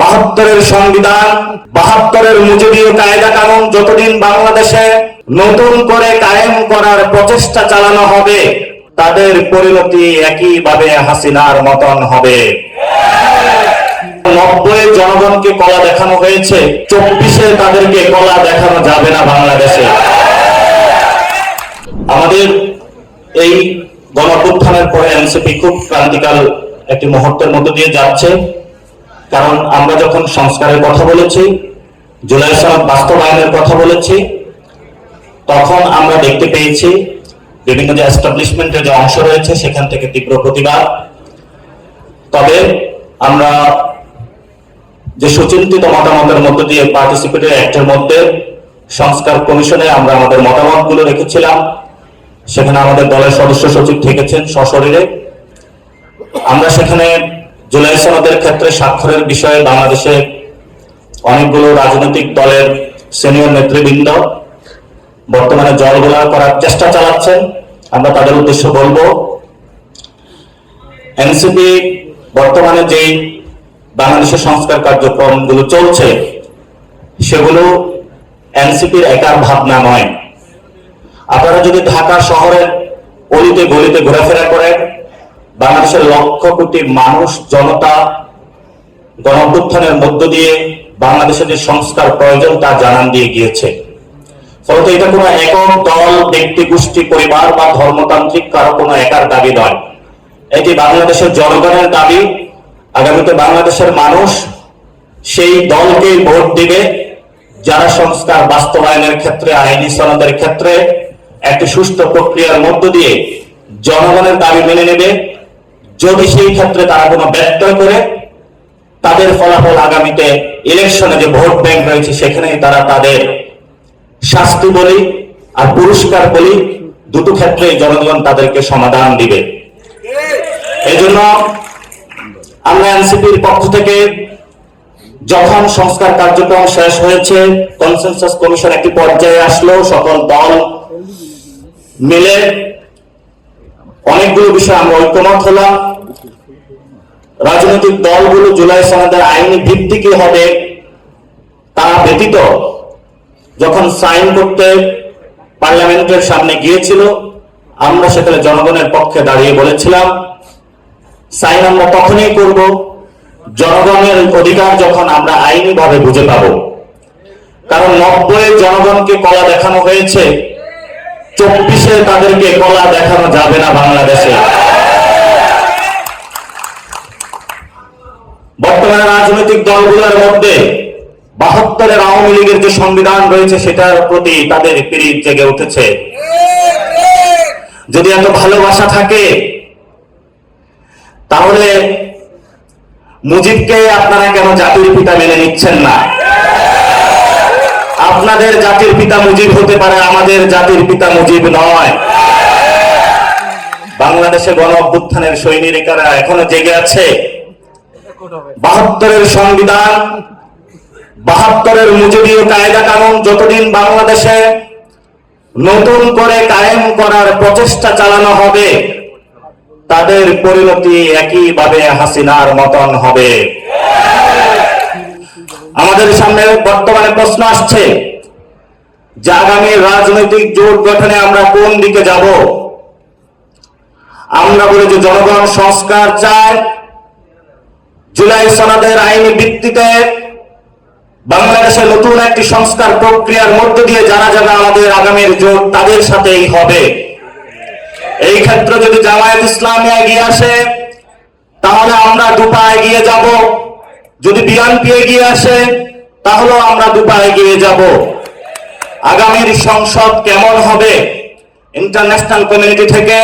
বাহাত্তরের সংবিধান, বাহাত্তরের মুজিবীয় কায়দা কানুন যতদিন বাংলাদেশে নতুন করে কায়েম করার প্রচেষ্টা চালানো হবে, তাদের পরিণতি একইভাবে হাসিনার মতন হবে। নব্বই জনগণকে কলা দেখানো হয়েছে, চব্বিশে তাদেরকে কলা দেখানো যাবে না বাংলাদেশে। আমাদের এই গণঅভ্যুত্থানের পরে এনসিপি খুব ক্রান্তিকাল একটি মুহূর্তের মধ্য দিয়ে যাচ্ছে। কারণ আমরা যখন সংস্কারের কথা বলেছি, জুলাই সনদ বাস্তবায়নের কথা বলেছি, তখন আমরা দেখতে পেয়েছি বিভিন্ন যে এস্টাবলিশমেন্টের যে অংশ রয়েছে, সেখান থেকে তীব্র প্রতিবাদ। তবে আমরা যে সুচিন্তিত মতামতের মধ্য দিয়ে পার্টিসিপেটের অ্যাক্টের মধ্যে সংস্কার কমিশনে আমরা আমাদের মতামতগুলো রেখেছিলাম। সেখানে আমাদের দলের সদস্য সচিব থেকেছেন সশরীরে। আমরা সেখানে জুলাই সনদের ক্ষেত্রে স্বাক্ষরের বিষয়ে বাংলাদেশে অনেকগুলো রাজনৈতিক দলের সিনিয়র নেতৃবৃন্দ বর্তমানে জলগোলা করার চেষ্টা চালাচ্ছেন। আমরা তাদের উদ্দেশ্য বলব, এনসিপি বর্তমানে যে বাংলাদেশের সংস্কার কার্যক্রমগুলো চলছে, সেগুলো এনসিপির একার ভাবনা নয়। আপনারা যদি ঢাকা শহরের অলিতে গলিতে ঘোরাফেরা করেন বাংলাদেশের লক্ষ কোটি মানুষ জনতা গণঅভ্যুত্থানের মধ্য দিয়ে বাংলাদেশের যে সংস্কার প্রয়োজন তা জানান দিয়ে গিয়েছে। ফলত এটা কোনো একক দল, ব্যক্তি, গোষ্ঠী, পরিবার বা ধর্মতান্ত্রিক কারও কোনো একার দাবি নয়। এটি বাংলাদেশের জনগণের দাবি। আগামীতে বাংলাদেশের মানুষ সেই দলকে ভোট দিবে যারা সংস্কার বাস্তবায়নের ক্ষেত্রে, আইনি সনদের ক্ষেত্রে একটি সুষ্ঠু প্রক্রিয়ার মধ্য দিয়ে জনগণের দাবি মেনে নেবে। যদি সেই ক্ষেত্রে তারা কোনো ব্যত্যয় করে, তাদের ফলাফল আগামীতে ইলেকশনে যে ভোট ব্যাংক রয়েছে, সেখানেই তারা তাদের শাস্তি বলি আর পুরস্কার বলি দুটো ক্ষেত্রে জনগণ তাদেরকে সমাধান দিবে। এই জন্য আমরা এনসিপির পক্ষ থেকে যখন সংস্কার কার্যক্রম শেষ হয়েছে কনসেনসাস কমিশন একটি পর্যায়ে আসলো, সকল দল মিলে অনেকগুলো বিষয়ে আমরা ঐক্যমত হলাম। রাজনৈতিক দলগুলো জুলাই সনদের আইনি ভিত্তি কি হবে তা ব্যতীত যখন সাইন করতে পার্লামেন্টের সামনে গিয়েছিল, আমরা সেখানে জনগণের পক্ষে দাঁড়িয়ে বলেছিলাম, সাইন আমরা তখনই করব, জনগণের অধিকার যখন আমরা আইনি ভাবে বুঝে পাব। কারণ নব্বই জনগণকে কলা দেখানো হয়েছে চব্বিশে তাদেরকে কলা দেখানো যাবে না বাংলাদেশে। বর্তমানে রাজনৈতিক দলগুলোর মধ্যে বাহাত্তরের আওয়ামী লীগের যে সংবিধান রয়েছে, সেটার প্রতি তাদের পিড়িত জেগে উঠেছে। যদি এত ভালোবাসা থাকে, তাহলে মুজিবকে আপনারা কেন জাতির পিতা মেনে নিচ্ছেন না? আপনাদের জাতির পিতা মুজিব হতে পারে, আমাদের জাতির পিতা মুজিব নয়। বাংলাদেশে গণ অভ্যুত্থানের সৈনিকেরা এখনও জেগে আছে। বাহাত্তরের সংবিধান, বাহাত্তরের মুজিবীয় কায়দা কানুন, যতদিন বাংলাদেশে নতুন করে কায়েম করার প্রচেষ্টা চালানো হবে, তাদের পরিণতি একইভাবে হাসিনার মতন হবে। আমাদের সামনে বর্তমানে প্রশ্ন আসছে যে রাজনৈতিক জোট গঠনে আমরা কোন দিকে যাব? আমরা বলি যে জনগণ সংস্কার চায়। জুলাই সনদের আইনি ভিত্তিতে বাংলাদেশে নতুন একটি সংস্কার প্রক্রিয়ার মধ্য দিয়ে যারা যারা আমাদের আগামীর জোট তাদের সাথেই হবে। এই ক্ষেত্রে যদি জামায়াত ইসলামী এগিয়ে আসে, তাহলে আমরা দুপা এগিয়ে যাব। যদি বিএনপি এগিয়ে আসে, তাহলেও আমরা দুপা এগিয়ে যাব। আগামীর সংসদ কেমন হবে? ইন্টারন্যাশনাল কমিউনিটি থেকে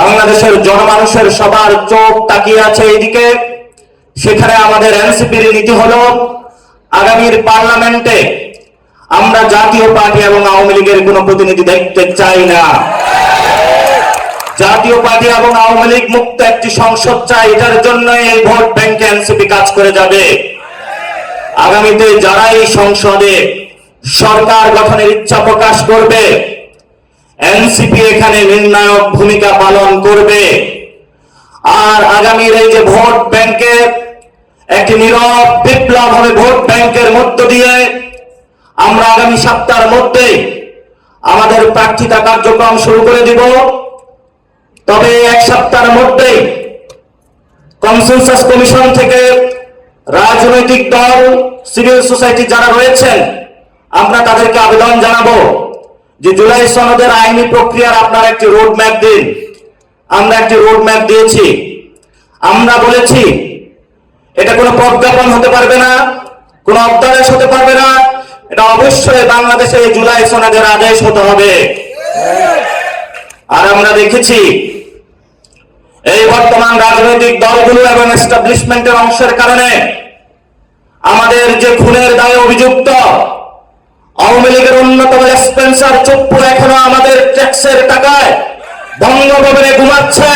বাংলাদেশের জনমানুষের সবার চোখ তাকিয়ে আছে এইদিকে। সেখানে আমাদের এনসিপির নীতি হলো, আগামীর পার্লামেন্টে আমরা জাতীয় পার্টি এবং আওয়ামী লীগের কোনো প্রতিনিধি দেখতে চাই না। জাতীয় পার্টি এবং আওয়ামী লীগ মুক্ত একটি সংসদ চাই, এটার জন্য এই ভোট ব্যাংকে এনসিপি কাজ করে যাবে। আগামীতে যারা এই সংসদে সরকার গঠনের ইচ্ছা প্রকাশ করবে। এনসিপি এখানে নির্ণায়ক ভূমিকা পালন করবে। আর আগামীর এই যে ভোট ব্যাংকে একটি নীরব বিপ্লব হবে ভোট ব্যাংকের মধ্য দিয়ে আমরা আগামী সপ্তাহের মধ্যে আমাদের প্রার্থিতা কার্যক্রম শুরু করে দিব। তবে এক সপ্তাহের মধ্যেই কনসেনসাস কমিশন থেকে রাজনৈতিক দল, সিভিল সোসাইটি যারা রয়েছেন আমরা তাদেরকে আবেদন জানাব যে জুলাই সনদের আইনি প্রক্রিয়ার আপনারা একটি রোড ম্যাপ দিন। আমরা একটি রোড ম্যাপ দিয়েছি। আমরা বলেছি, এটা কোনো প্রজ্ঞাপন হতে পারবে না, কোনো অধ্যাদেশ হতে পারবে না। এটা অবশ্যই বাংলাদেশে জুলাই সনদের আদেশ হতে হবে। আর আমরা দেখেছি, এই বর্তমান রাজনৈতিক দলগুলো এবং এস্টাবলিশমেন্টের অংশের কারণে আমাদের যে খুনের দায়ে অভিযুক্ত আওয়ামী লীগের অন্যতম স্পেন্সার চুপ্পু এখনও আমাদের ট্যাক্সের টাকায় বঙ্গভবনে ঘুমাচ্ছে।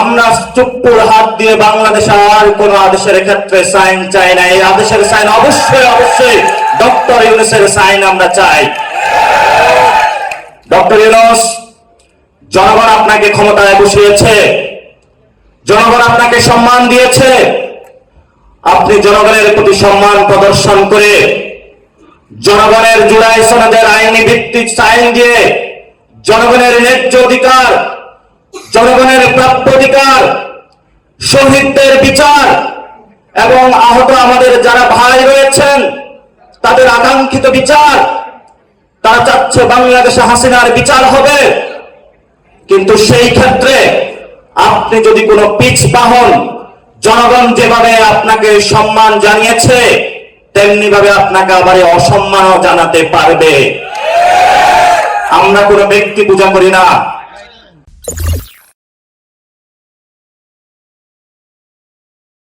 আমরা চুপ্পুর হাত দিয়ে বাংলাদেশে আর কোন আদেশের ক্ষেত্রে সাইন চাই না। এই আদেশের সাইন অবশ্যই অবশ্যই ডক্টর ইউনুসের সাইন আমরা চাই। ডক্টর ইউনুস, জনগণ আপনাকে ক্ষমতায় বসিয়েছে, জনগণ আপনাকে সম্মান দিয়েছে। আপনি জনগণের প্রতি সম্মান প্রদর্শন করে জনগণের জুলাই সনদের আইনি ভিত্তিক আইন দিয়ে জনগণের ন্যায্য অধিকার, জনগণের প্রাপ্য অধিকার, শহীদদের বিচার এবং আহত আমাদের যারা ভাই রয়েছেন, তাদের আকাঙ্ক্ষিত বিচার, তারা চাচ্ছে বাংলাদেশে হাসিনার বিচার হবে। কিন্তু সেই ক্ষেত্রে আপনি যদি কোনো পিছ বাহন জনগণ যেভাবে আপনাকে সম্মান জানিয়েছে তেমনি ভাবে আপনাকে আবার অসম্মান জানাতে পারবে। আমরা কোনো ব্যক্তি পূজা করি না।